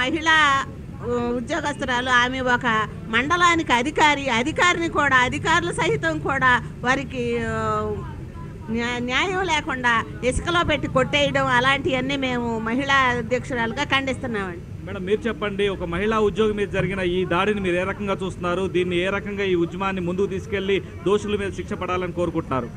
మహిళా ఉద్యోగస్తురాలు ఆమె ఒక మండలానికి అధికారి అధికారిని కూడా అధికారులు సహితం కూడా వారికి న్యాయం లేకుండా ఇసుకలో పెట్టి కొట్టేయడం అలాంటివన్నీ మేము మహిళా అధ్యక్షురాలుగా ఖండిస్తున్నామండి. మేడం మీరు చెప్పండి ఒక మహిళా ఉద్యోగి మీద జరిగిన ఈ దాడిని మీరు ఏ రకంగా చూస్తున్నారు? దీన్ని ఏ రకంగా ఈ ఉద్యమాన్ని ముందుకు తీసుకెళ్ళి దోషుల మీద శిక్ష పడాలని కోరుకుంటున్నారు?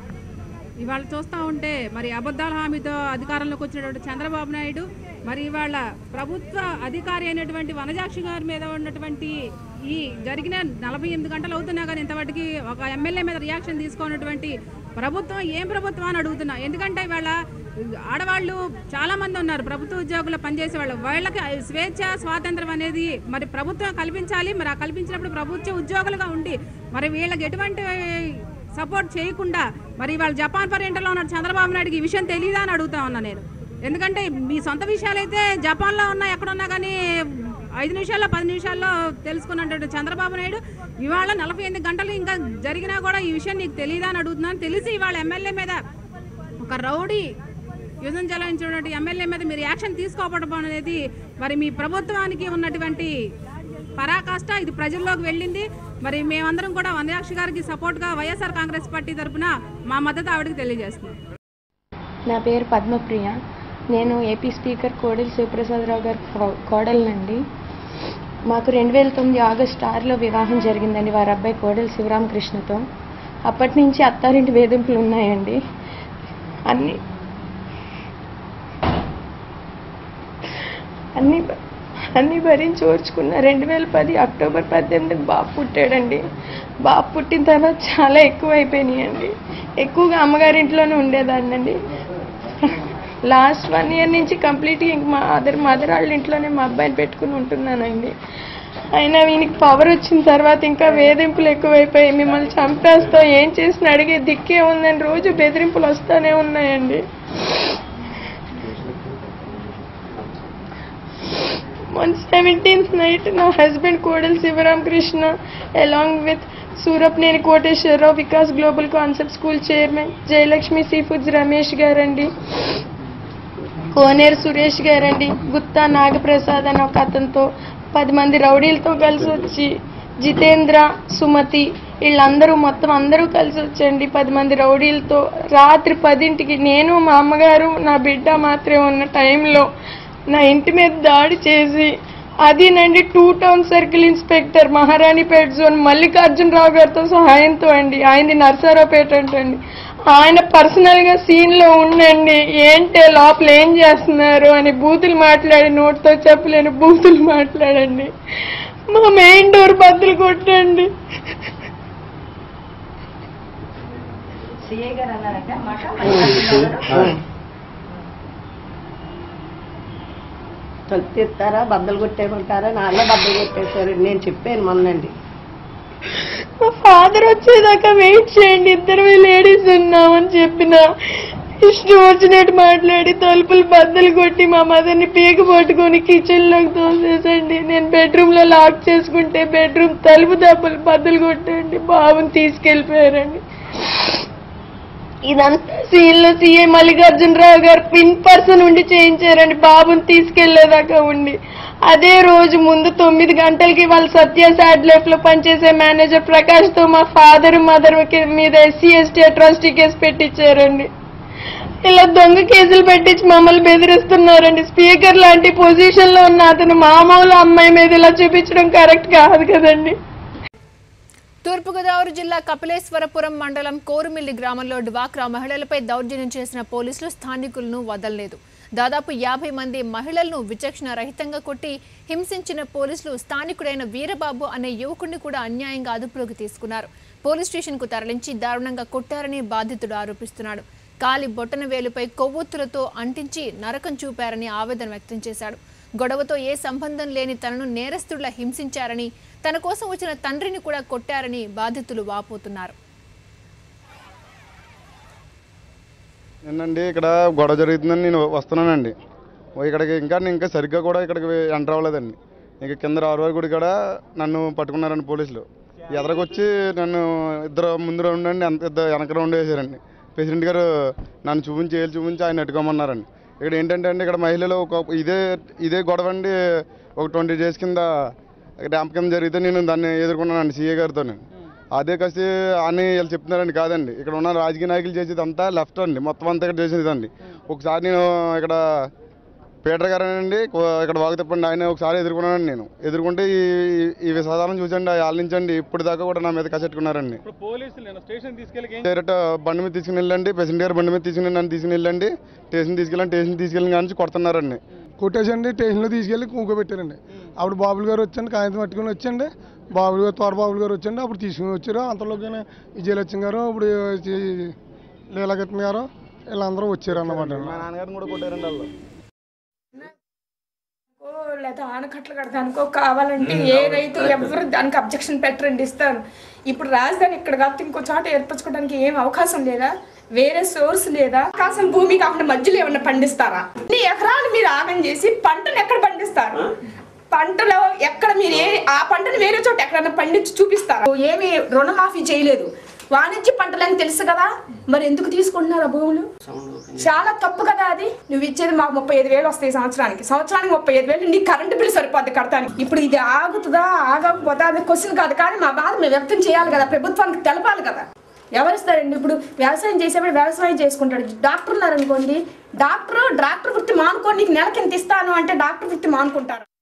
ఇవాళ చూస్తూ ఉంటే మరి అబద్ధాల హామీతో అధికారంలోకి వచ్చినటువంటి చంద్రబాబు నాయుడు మరి ఇవాళ ప్రభుత్వ అధికారి అయినటువంటి వనజాక్షి గారి మీద ఉన్నటువంటి ఈ జరిగిన నలభై ఎనిమిది గంటలు అవుతున్నా కానీ ఇంతవరకు ఒక ఎమ్మెల్యే మీద రియాక్షన్ తీసుకున్నటువంటి ప్రభుత్వం ఏం ప్రభుత్వం అని అడుగుతున్నా. ఎందుకంటే ఇవాళ ఆడవాళ్ళు చాలామంది ఉన్నారు ప్రభుత్వ ఉద్యోగులు పనిచేసే వాళ్ళు. వాళ్ళకి స్వేచ్ఛ స్వాతంత్రం అనేది మరి ప్రభుత్వం కల్పించాలి. మరి ఆ కల్పించినప్పుడు ప్రభుత్వ ఉద్యోగులుగా ఉండి మరి వీళ్ళకి ఎటువంటి సపోర్ట్ చేయకుండా మరి వాళ్ళు జపాన్ పర్యటనలో ఉన్న చంద్రబాబు నాయుడుకి ఈ విషయం తెలియదా అని అడుగుతా ఉన్నా నేను. ఎందుకంటే మీ సొంత విషయాలైతే జపాన్లో ఉన్నా ఎక్కడున్నా కానీ ఐదు నిమిషాల్లో పది నిమిషాల్లో తెలుసుకున్నట్టు చంద్రబాబు నాయుడు. ఇవాళ నలభై ఎనిమిది గంటలు ఇంకా జరిగినా కూడా ఈ విషయం నీకు తెలియదా అని అడుగుతున్నాను. తెలిసి ఇవాళ ఎమ్మెల్యే మీద ఒక రౌడీ యుద్ధం చెలాయించినటువంటి ఎమ్మెల్యే మీద మీరు యాక్షన్ తీసుకోకపోవడం అనేది మరి మీ ప్రభుత్వానికి ఉన్నటువంటి పరాకాష్ట. ఇది ప్రజల్లోకి వెళ్ళింది. మరి మేమందరం కూడా వందయాక్షి గారికి సపోర్ట్గా వైఎస్ఆర్ కాంగ్రెస్ పార్టీ తరఫున మా మద్దతు ఆవిడకి తెలియజేస్తున్నాం. నా పేరు పద్మప్రియ. నేను ఏపీ స్పీకర్ కోడెల శివప్రసాదరావు గారి కో- మాకు రెండు వేల తొమ్మిది ఆగస్టు ఆరులో వివాహం జరిగిందండి వారి అబ్బాయి కోడెల శివరామకృష్ణతో. అప్పటి నుంచి అత్తారింటి వేధింపులు ఉన్నాయండి. అన్ని అన్నీ అన్నీ భరించి ఓర్చుకున్న రెండు వేల పది అక్టోబర్ పద్దెనిమిదికి బాబు పుట్టాడండి. బాబు పుట్టిన తర్వాత చాలా ఎక్కువ అయిపోయినాయండి ఎక్కువగా అమ్మగారింట్లోనే అండి లాస్ట్ వన్ ఇయర్ నుంచి కంప్లీట్గా ఇంక మా అదర్ మదర్ వాళ్ళ ఇంట్లోనే మా అబ్బాయిని పెట్టుకుని ఉంటున్నానండి. అయినా వీనికి పవర్ వచ్చిన తర్వాత ఇంకా వేధింపులు ఎక్కువైపోయి మిమ్మల్ని చంపేస్తాం ఏం చేసిన అడిగే దిక్కే ఉందని రోజు బెదిరింపులు వస్తూనే ఉన్నాయండి. On 17th night, నా husband Kodal Shivaram Krishna along with Surapaneni Koteswararao Vikas global concept school chairman Jayalakshmi sea foods Ramesh గారండి కోనేరు సురేష్ గారండి గుత్తా నాగప్రసాద్ అని ఒక అతనితో పది మంది రౌడీలతో కలిసి వచ్చి జితేంద్ర సుమతి వీళ్ళందరూ మొత్తం అందరూ కలిసి వచ్చండి పది మంది రౌడీలతో రాత్రి పదింటికి నేను మా అమ్మగారు నా బిడ్డ మాత్రమే ఉన్న టైంలో నా ఇంటి మీద దాడి చేసి అదేనండి two town circle inspector Maharanipeta zone Mallikarjunarao గారితో సహాయంతో అండి. ఆయనది నర్సారావుపేట అంటండి. ఆయన పర్సనల్గా సీన్లో ఉండండి. ఏంటే లోపల ఏం చేస్తున్నారు అని బూతులు మాట్లాడి నోటితో చెప్పలేని బూతులు మాట్లాడండి. మా మెయిన్ డోర్ బద్దలు కొట్టండి. గారు అన్నారంటే మాట మల్లికార్జునరావు బద్దలు కొట్టేయమంటారా? నాన్న బద్దలు కొట్టేశారు. నేను చెప్పాను మొన్నండి. మా ఫాదర్ వచ్చేదాకా వెయిట్ చేయండి. ఇద్దరు లేడీస్ ఉన్నామని చెప్పిన. ఇష్టం వచ్చినట్టు మాట్లాడి తలుపులు బద్దలు కొట్టి మా మదర్ని పీక పట్టుకొని కిచెన్లోకి తోసేసండి. నేను బెడ్రూమ్లో లాక్ చేసుకుంటే బెడ్రూమ్ తలుపు దెబ్బలు బద్దలు కొట్టండి. బాబుని తీసుకెళ్ళిపోయారండి ఇదంతా సీన్లో సీఏ మల్లికార్జునరావు గారు పిన్ పర్సన్ ఉండి చేయించారండి. బాబుని తీసుకెళ్ళేదాకా ఉండి. అదే రోజు ముందు తొమ్మిది గంటలకి వాళ్ళు సత్య సాడ్ లైఫ్లో పనిచేసే మేనేజర్ ప్రకాష్తో మా ఫాదర్ మదర్ మీద ఎస్సీ ఎస్టీ అట్రాసిటీ కేసు పెట్టించారండి ఇలా దొంగ కేసులు పెట్టించి మమ్మల్ని బెదిరిస్తున్నారండి. స్పీకర్ లాంటి పొజిషన్లో ఉన్న అతను మామూలు అమ్మాయి మీద ఇలా చూపించడం కరెక్ట్ కాదు కదండి. తూర్పుగోదావరి జిల్లా కపిలేశ్వరపురం మండలం కోరుమిల్లి గ్రామంలో డ్వాక్రా మహిళలపై దౌర్జన్యం చేసిన పోలీసులు స్థానికులను వదలలేదు. దాదాపు యాభై మంది మహిళలను విచక్షణ రహితంగా కొట్టి హింసించిన పోలీసులు స్థానికుడైన వీరబాబు అనే యువకుడిని కూడా అన్యాయంగా అదుపులోకి తీసుకున్నారు. పోలీస్ స్టేషన్కు తరలించి దారుణంగా కొట్టారని బాధితుడు ఆరోపిస్తున్నాడు. కాలి బొట్టన వేలుపై కొవ్వొత్తులతో అంటించి నరకం చూపారని ఆవేదన వ్యక్తం చేశాడు. గొడవతో ఏ సంబంధం లేని తనను నేరస్తుడిలా హింసించారని తన కోసం వచ్చిన తండ్రిని కూడా కొట్టారని బాధితులు వాపోతున్నారు. ఏంటండి ఇక్కడ గొడవ జరుగుతుందని నేను వస్తున్నానండి. ఓ ఇక్కడికి ఇంకా నేను ఇంకా సరిగ్గా కూడా ఇక్కడికి ఎంటర్ అవ్వలేదండి. ఇక కింద ఆరువారి గుడి కూడా నన్ను పట్టుకున్నారండి పోలీసులు. ఎదరకొచ్చి నన్ను ఇద్దరు ముందు రౌండ్ అండి అంత ఇద్దరు వెనక రౌండ్ వేసారండి. ప్రెసిడెంట్ గారు నన్ను చూపించి ఏళ్ళు చూపించి ఆయన ఎట్టుకోమన్నారండి ఇక్కడ ఏంటంటే అండి ఇక్కడ మహిళలు ఒక ఇదే ఇదే గొడవ అండి ఒక ట్వంటీ డేస్ కింద ర్యాంప్ కింద జరిగితే నేను దాన్ని ఎదుర్కొన్నానండి సీఏ గారితో అదే కసి అని వీళ్ళు చెప్తున్నారండి కాదండి. ఇక్కడ ఉన్న రాజకీయ నాయకులు చేసేది అంతా లెఫ్ట్ అండి మొత్తం అంతా ఇక్కడ చేసేది అండి ఒకసారి నేను ఇక్కడ పీటర్ గారు అండి ఇక్కడ వాగు తిప్పండి. ఆయన ఒకసారి ఎదుర్కొన్నానండి నేను. ఎదుర్కొంటే ఈ విషాదాలను చూసండి వాళ్ళ నుంచి అండి ఇప్పుడు దాకా కూడా నా మీద కసెట్టుకున్నారండి ఇప్పుడు పోలీసులు నేను స్టేషన్ తీసుకెళ్ళి డైరెక్ట్ బండి మీద తీసుకుని వెళ్ళండి ప్రెసిడెంట్ గారు బండి మీద తీసుకుని నన్ను తీసుకుని వెళ్ళండి స్టేషన్ తీసుకెళ్ళండి స్టేషన్ తీసుకెళ్ళి కానీ కొడుతున్నారండి. కొట్టేసండి స్టేషన్లో తీసుకెళ్ళి కూకోబెట్టారండి అప్పుడు బాబులు గారు వచ్చండి కాగితం పట్టుకుని వచ్చండి బాబులు గారు తోట బాబులు గారు వచ్చండి అప్పుడు తీసుకుని వచ్చారు. అంతలోకి విజయలక్ష్మి గారు ఇప్పుడు లీలాగత్మి గారు వీళ్ళందరూ వచ్చారు అన్నమాట కూడా లేదా ఆనకట్టలు కడతానికో కావాలంటే ఏ రైతు ఎవరు దానికి అబ్జెక్షన్ పెట్టరండి ఇస్తాను. ఇప్పుడు రాజధాని ఇక్కడ కాకపోతే ఇంకో చోట ఏర్పరచుకోవడానికి ఏం అవకాశం లేదా? వేరే సోర్స్ లేదా? అవకాశం భూమి కాకుండా మధ్యలో ఏమన్నా పండిస్తారా? ఇన్ని ఎకరాలు మీరు ఆగం చేసి పంటను ఎక్కడ పండిస్తారు? పంటలో ఎక్కడ మీరు ఏ ఆ పంటను వేరే చోట ఎక్కడైనా పండించి చూపిస్తారా? ఏమి రుణమాఫీ చేయలేదు. వాణిజ్య పంటలని తెలుసు కదా? మరి ఎందుకు తీసుకుంటున్నారు ఆ భూములు? చాలా తప్పు కదా అది. నువ్వు ఇచ్చేది మాకు ముప్పై ఐదు వేలు వస్తాయి సంవత్సరానికి. సంవత్సరానికి ముప్పై ఐదు వేలు నీ కరెంటు బిల్ సరిపోద్ది కడతానికి. ఇప్పుడు ఇది ఆగుతుందా? ఆగకపోతే అది క్వశ్చన్ కాదు. కానీ మా బాధ మేము వ్యక్తం చేయాలి కదా. ప్రభుత్వానికి తెలపాలి కదా. ఎవరిస్తారండి ఇప్పుడు? వ్యవసాయం చేసేవాడు వ్యవసాయం చేసుకుంటాడు. డాక్టర్ ఉన్నారనుకోండి. డాక్టర్ డాక్టర్ వృత్తి మానుకోండి నీకు నెలకి ఎంత ఇస్తాను అంటే డాక్టర్ వృత్తి మానుకుంటారు.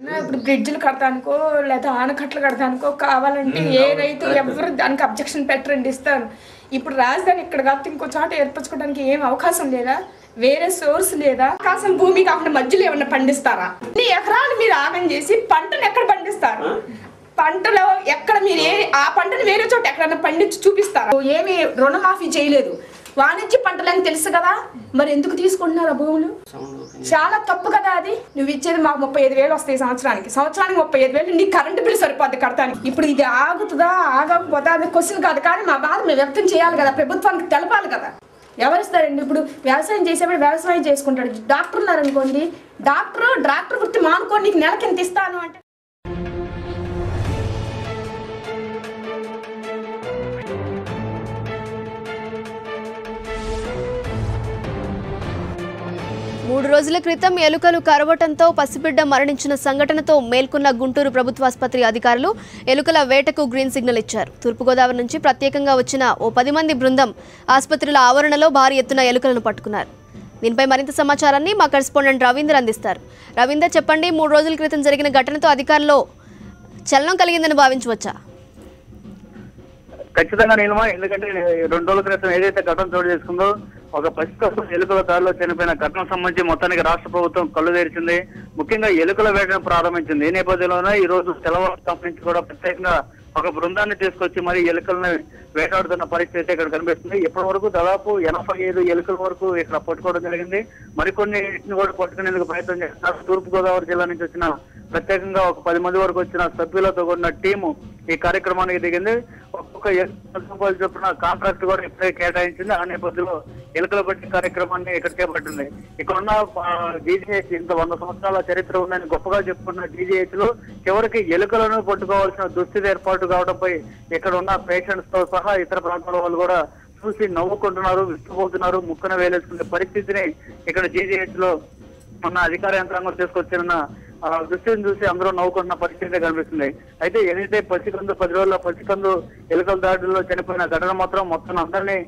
ఇప్పుడు బ్రిడ్జిలు కడతానికో లేదా ఆనకట్టలు కడతానికో కావాలంటే ఏ రైతు ఎవరు దానికి అబ్జెక్షన్ పెట్టరండి ఇస్తాను ఇప్పుడు రాజధాని ఇక్కడ కాకపోతే ఇంకో చోట ఏర్పరచుకోవడానికి ఏం అవకాశం లేదా? వేరే సోర్స్ లేదా? అవకాశం భూమి కాకుండా మధ్యలో ఏమన్నా పండిస్తారా? ఇన్ని ఎకరాలు మీరు ఆగం చేసి పంటను ఎక్కడ పండిస్తారు? పంటలో ఎక్కడ మీరు ఏ ఆ పంటను వేరే చోట ఎక్కడైనా పండించి చూపిస్తారు? ఏమి రుణమాఫీ చేయలేదు. వాణిజ్య పంటలని తెలుసు కదా? మరి ఎందుకు తీసుకుంటున్నారు ఆ భూములు? చాలా తప్పు కదా అది. నువ్వు ఇచ్చేది మాకు ముప్పై ఐదు వేలు వస్తాయి సంవత్సరానికి. సంవత్సరానికి ముప్పై ఐదు వేలు నీ కరెంటు బిల్ సరిపోద్ది కడతానికి. ఇప్పుడు ఇది ఆగుతుందా ఆగకపోతే అది క్వశ్చన్ కాదు. కానీ మా బాధ మేము వ్యక్తం చేయాలి కదా. ప్రభుత్వానికి తెలపాలి కదా. ఎవరిస్తారండి ఇప్పుడు? వ్యవసాయం చేసేవాడు వ్యవసాయం చేసుకుంటాడు. డాక్టర్ ఉన్నారనుకోండి. డాక్టర్ డాక్టర్ వృత్తి మానుకోండి నీకు నెలకి ఎంత ఇస్తాను అంటే మూడు రోజుల క్రితం ఎలుకలు కరవటంతో పసిబిడ్డ మరణించిన సంఘటనతో మేల్కొన్న గుంటూరు ప్రభుత్వాసుపత్రి అధికారులు ఎలుకల వేటకు గ్రీన్ సిగ్నల్ ఇచ్చారు. తూర్పుగోదావరి నుంచి ప్రత్యేకంగా వచ్చిన ఓ పది మంది బృందం ఆసుపత్రుల ఆవరణలో భారీ ఎత్తున ఎలుకలను పట్టుకున్నారు. దీనిపై మరింత సమాచారాన్ని మా కరెస్పాండెంట్ రవీందర్ అందిస్తారు. రవీందర్ చెప్పండి మూడు రోజుల క్రితం జరిగిన ఘటనతో అధికారులు చలనం కలిగిందని భావించవచ్చా? ఖచ్చితంగా నీలమా ఎందుకంటే రెండు రోజుల క్రితం ఏదైతే ఘటన చోటు చేసుకుందో ఒక పసికప్పు ఎలుకల దారిలో చనిపోయిన ఘటన సంబంధించి మొత్తానికి రాష్ట్ర ప్రభుత్వం కళ్ళు తెరిచింది. ముఖ్యంగా ఎలుకల వేటను ప్రారంభించింది. ఈ నేపథ్యంలోనే ఈ రోజు తెల్లవారు సంబంధించి కూడా ప్రత్యేకంగా ఒక బృందాన్ని తీసుకొచ్చి మరి ఎలుకలను వేటాడుతున్న పరిస్థితి అయితే ఇక్కడ కనిపిస్తుంది. ఇప్పటి వరకు దాదాపు ఎనభై ఐదు ఎలుకల వరకు ఇక్కడ పట్టుకోవడం జరిగింది. మరికొన్ని కూడా పట్టుకునేందుకు ప్రయత్నం చేస్తున్నారు. తూర్పు గోదావరి జిల్లా నుంచి వచ్చిన ప్రత్యేకంగా ఒక పది మంది వరకు వచ్చిన సభ్యులతో కూడిన టీము ఈ కార్యక్రమానికి దిగింది. ఒక్కొక్క రూపాయలు చొప్పున కాంట్రాక్ట్ కూడా ఇప్పుడే కేటాయించింది. ఆ నేపథ్యంలో ఎలుకల బట్టి కార్యక్రమాన్ని ఇక్కడ చేపట్టింది. ఇక్కడ ఉన్న డీజీహెచ్ ఇంత వంద సంవత్సరాల చరిత్ర ఉందని గొప్పగా చెప్పుకున్న డీజీహెచ్లో చివరికి ఎలుకలను పట్టుకోవాల్సిన దుస్థితి ఏర్పాటు కావడంపై ఇక్కడ ఉన్న పేషెంట్స్తో సహా ఇతర ప్రాంతాల వాళ్ళు కూడా చూసి నవ్వుకుంటున్నారు విస్తుపోతున్నారు ముక్కన వేలేసుకునే పరిస్థితిని ఇక్కడ జీజీహెచ్లో ఉన్న అధికార యంత్రాంగం తీసుకొచ్చిన దృష్టిని చూసి అందరూ నవ్వుకుంటున్న పరిస్థితి కనిపిస్తుంది. అయితే ఏదైతే పసికందు పది రోజుల పసికందు ఎలుకల దాడుల్లో చనిపోయిన ఘటన మాత్రం మొత్తం అందరినీ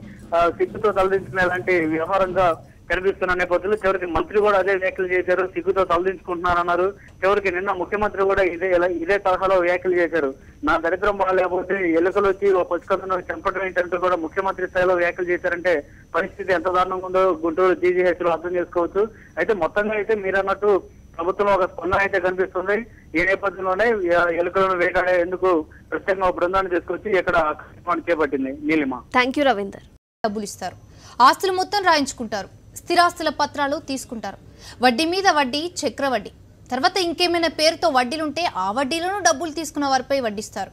సిగ్గుతో తలదించుకునే లాంటి వ్యవహారంగా కనిపిస్తున్న నేపథ్యంలో చివరికి మంత్రి కూడా అదే వ్యాఖ్యలు చేశారు సిగ్గుతో తలదించుకుంటున్నారన్నారు. చివరికి నిన్న ముఖ్యమంత్రి కూడా ఇదే ఇదే తరహాలో వ్యాఖ్యలు చేశారు. నా దరిద్రం బాగాలేకపోతే ఎలుకలు వచ్చి ఓ పసికందును చంపడం ఏంటంటూ కూడా ముఖ్యమంత్రి స్థాయిలో వ్యాఖ్యలు చేశారంటే పరిస్థితి ఎంత దారుణంగా ఉందో గుంటూరు జీజీహెచ్లో అర్థం చేసుకోవచ్చు. అయితే మొత్తంగా అయితే మీరు అన్నట్టు ప్రభుత్వం ఒక స్పందన అయితే కనిపిస్తుంది. ఈ నేపథ్యంలోనే ఎలుకలను వేటాడేందుకు ప్రత్యేకంగా బృందాన్ని తీసుకొచ్చి ఇక్కడ చేపట్టింది నీలిమ. థ్యాంక్ యూ రవీందర్ డబ్బులు ఇస్తారు. ఆస్తులు మొత్తం రాయించుకుంటారు. స్థిరాస్తుల పత్రాలు తీసుకుంటారు. వడ్డీ మీద వడ్డీ చక్ర వడ్డీ. తర్వాత ఇంకేమైనా పేరుతో వడ్డీలుంటే ఆ వడ్డీలను డబ్బులు తీసుకున్న వారిపై వడ్డిస్తారు.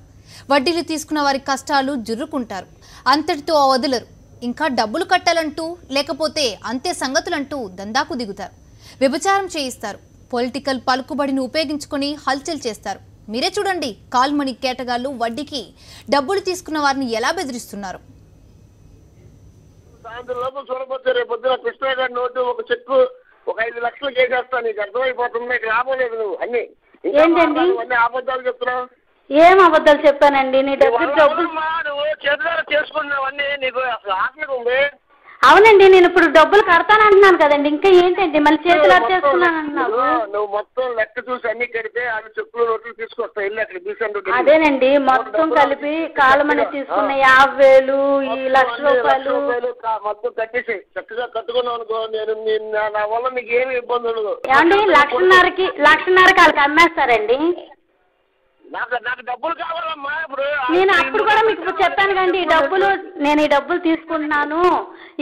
వడ్డీలు తీసుకున్న వారి కష్టాలు జుర్రుకుంటారు. అంతటితో వదలరు. ఇంకా డబ్బులు కట్టాలంటూ లేకపోతే అంతే సంగతులంటూ దందాకు దిగుతారు. వ్యభిచారం చేయిస్తారు. పొలిటికల్ పలుకుబడిని ఉపయోగించుకొని హల్చల్ చేస్తారు. మీరే చూడండి కాల్మణి కేటగాళ్ళు వడ్డీకి డబ్బులు తీసుకున్న వారిని ఎలా బెదిరిస్తున్నారు? చూడబోతే కృష్ణ గారి నోటు ఒక చెక్కు ఒక ఐదు లక్షలు చేసేస్తా నీకు అర్థమైపోతుంది నీకు లాభం లేదు నువ్వు అన్ని. అబద్ధాలు చెప్తున్నావు. ఏం అబద్ధాలు చెప్పానండి? నీ దగ్గర డబ్బులు చేతులారా చేసుకున్నావన్నీ నీకు అసలు ఆకలి ఉంది. అవునండి నేను ఇప్పుడు డబ్బులు కడతానంటున్నాను కదండి. ఇంకా ఏంటండి? మళ్ళీ చేతులు చేసుకున్నాను అంటున్నావు. నువ్వు- మొత్తం లెక్క చూసి అన్ని కడితే అవి చెక్కులు నోట్లు తీసుకొస్తా వెళ్ళి అక్కడ అదేనండి మొత్తం కలిపి కాలమని తీసుకున్న యాభై వేలు ఈ లక్ష రూపాయలు. మొత్తం కట్టేసి చక్కగా కట్టుకున్నావు అనుకో నేను నీ- వల్ల నీకు ఏమి ఇబ్బంది ఉండదు. ఏమండి లక్షన్నరకి లక్షన్నరకి వాళ్ళకి అమ్మేస్తారండి నాకు నాకు డబ్బులు కావాలమ్మా ఇప్పుడు నేను అప్పుడు కూడా మీకు చెప్పాను కండి ఈ డబ్బులు నేను ఈ డబ్బులు తీసుకుంటున్నాను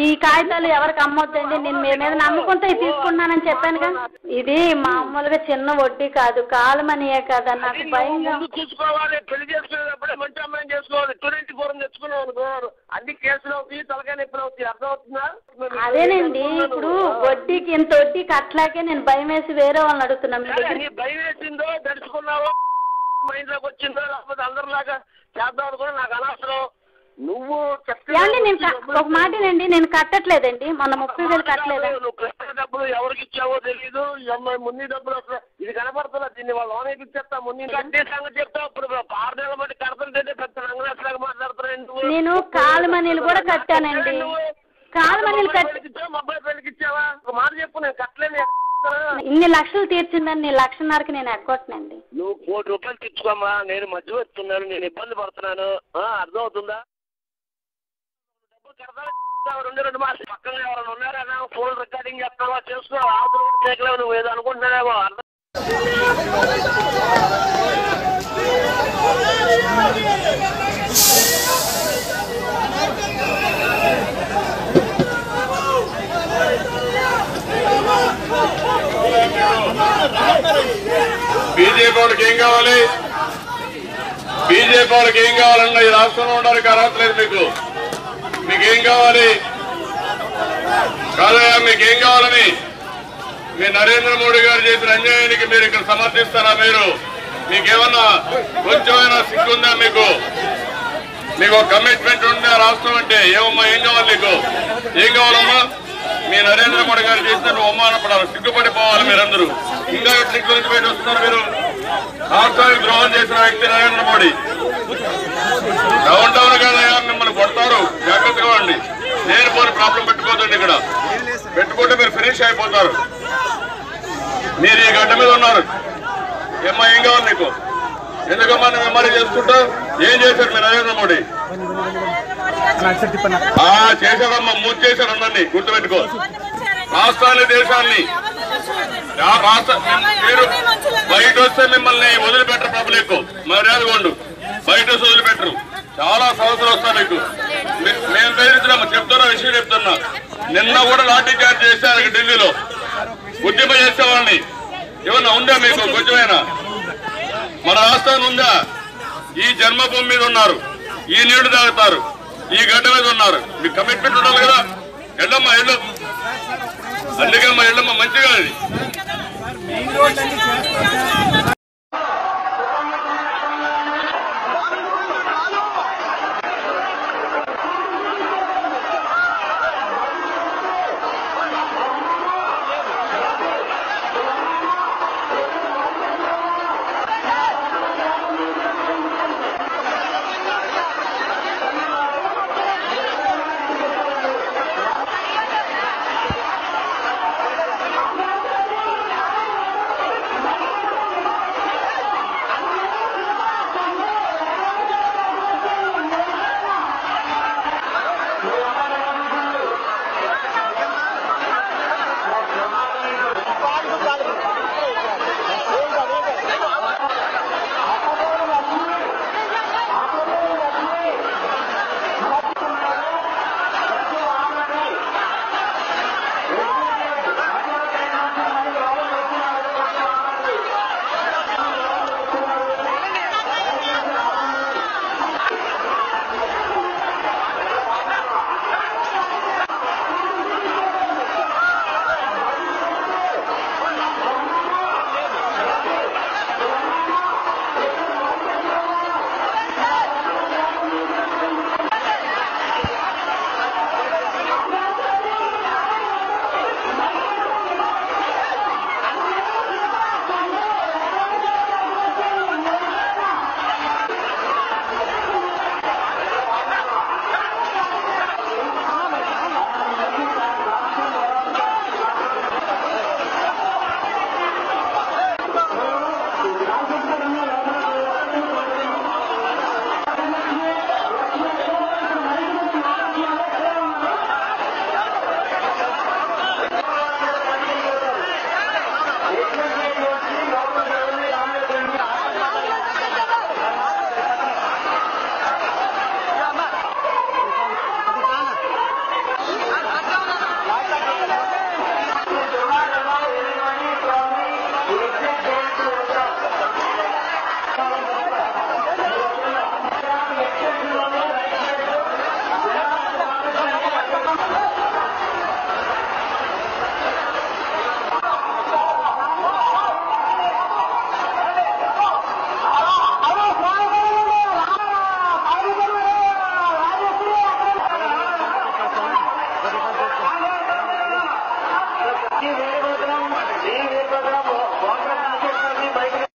ఈ కాగితాలు ఎవరికి అమ్మొద్దండి? నేను మీ మీద నమ్ముకుంటే ఇది తీసుకుంటున్నానని చెప్పాను కదా. ఇది మామూలుగా చిన్న వడ్డీ కాదు కాలమనియే కదా. నాకు ముందు చూసుకోవాలి. పెళ్ళి చేసుకునేటప్పుడే మంచి అమ్మాయిని చేసుకోవాలి. టూరెంట్ ఫోరం తెచ్చుకున్నావు అనుకో అన్ని కేసులు అవుతాయి తలకాయ నొప్పులు అవుతాయి. అర్థమవుతుందా? అదేనండి ఇప్పుడు వడ్డీకి ఇంత వడ్డీ కట్టలేకే నేను భయం వేసి వేరే వాళ్ళని అడుగుతున్నా మీ దగ్గర నీ భయం వేసిందో దడుచుకున్నావో మైండ్లోకి వచ్చిందో? లేకపోతే అందరిలాగా చేద్దాం అనుకుని నాకు అనవసరం. నువ్వు ఏమండి నేను క- ఒక మాటనండి నేను కట్టట్లేదండి. మొన్న ముప్పై వేలు కట్టలేదా? నువ్వు కృష్ణ డబ్బులు ఎవరికి ఇచ్చావో తెలియదు ఈ అమ్మాయి మున్ని డబ్బులు అసలు ఇది కనపడుతున్నా దీన్ని వాళ్ళు లోన్ ఇప్పించేస్తా మున్ని కట్టే సంగతి చెప్తావు. ఇప్పుడు ఆరు నెలల బట్టి కడతంటే పెద్ద రంగనాథలాగా మాట్లాడుతున్నావు నువ్వు నేను కాలుమనీలు కూడా కట్టానండి. కాలుమనీలు కట్టి ఇచ్చావా? మా అబ్బాయి పెళ్ళికి ఇచ్చావా? ఒక మాట చెప్పు నేను కట్టలేను. ఇన్ని లక్షలు తీర్చిందని నీ లక్షన్నరకి నేను ఎగ్గొట్టనండి నువ్వు కోటి రూపాయలు తెచ్చుకోమ్మా నేను మధ్యవర్తున్నాను నేను ఇబ్బంది పడుతున్నాను డబ్బులు కడతావా? రెండు రెండు మాసాలు పక్కన ఎవరైనా ఉన్నారా ఫోన్ రికార్డింగ్ చేస్తావా చేసుకో ఆతులు చేయలేవు నువ్వు ఏదో అనుకుంటున్నావేమో అర్థం బీజేపీ వాళ్ళకి ఏం కావాలి? బీజేపీ వాళ్ళకి ఏం కావాలన్నా ఈ రాష్ట్రంలో ఉండడానికి అర్హత లేదు మీకు. మీకేం కావాలి? కాదయ్యా మీకేం కావాలని? మీ నరేంద్ర మోడీ గారు చేసిన అన్యాయానికి మీరు ఇక్కడ సమర్థిస్తారా మీరు? మీకేమన్నా కొంచెమైనా సిగ్గుందా మీకు? మీకు ఒక కమిట్మెంట్ ఉందా? రాష్ట్రం అంటే ఏమమ్మా ఏం కావాలి నీకు? ఏం కావాలమ్మా? మీ నరేంద్ర మోడీ గారు చేసిన అవమానపడాలి. సిగ్గుపడిపోవాలి మీరందరూ. ఇంకా ఎట్లా గురించి బయట వస్తున్నారు మీరు? రాష్ట్రానికి ద్రోహం చేసిన వ్యక్తి నరేంద్ర మోడీ. డౌన్ టౌన్ కాదయ్యా మిమ్మల్ని కొడతారు. జాగ్రత్తగా ఉండి నేను పోని ప్రాబ్లం పెట్టుకోదండి ఇక్కడ. పెట్టుకుంటే మీరు ఫినిష్ అయిపోతారు. మీరు ఈ గడ్డ మీద ఉన్నారు. ఏమ్మా ఏం కావాలి నీకు? ఎందుకమ్మా నువ్వు ఎంఆర్ఐ చేసుకుంటా? ఏం చేశారు మీరు నరేంద్ర మోడీ? చేశారమ్మా మూడు చేశారు అందరినీ గుర్తుపెట్టుకో. రాష్ట్రాన్ని దేశాన్ని. రాష్ట్ర మీరు బయట వస్తే మిమ్మల్ని వదిలిపెట్టరు పబ్లిక్ మర్యాద కొండు బయట వస్తే వదిలిపెట్టరు. చాలా సమస్యలు వస్తాయి మీకు. మేము బెదిరిస్తున్నాము చెప్తున్నా విషయం చెప్తున్నా. నిన్న కూడా లాఠీ చార్జ్ చేశారు ఢిల్లీలో. ఉద్యమ చేసే వాళ్ళని. ఏమన్నా ఉందా మీకు కొంచెమైనా? మన రాష్ట్రం ఉందా? ఈ జన్మభూమి మీద ఉన్నారు. ఈ నీళ్ళు తాగుతారు. ఈ గడ్డ మీద ఉన్నారు. మీ కమిట్మెంట్ ఉండాలి కదా. ఎల్లమ్మా ఎల్లు అందుకే మా ఎల్లమ్మ మంచిగా అది.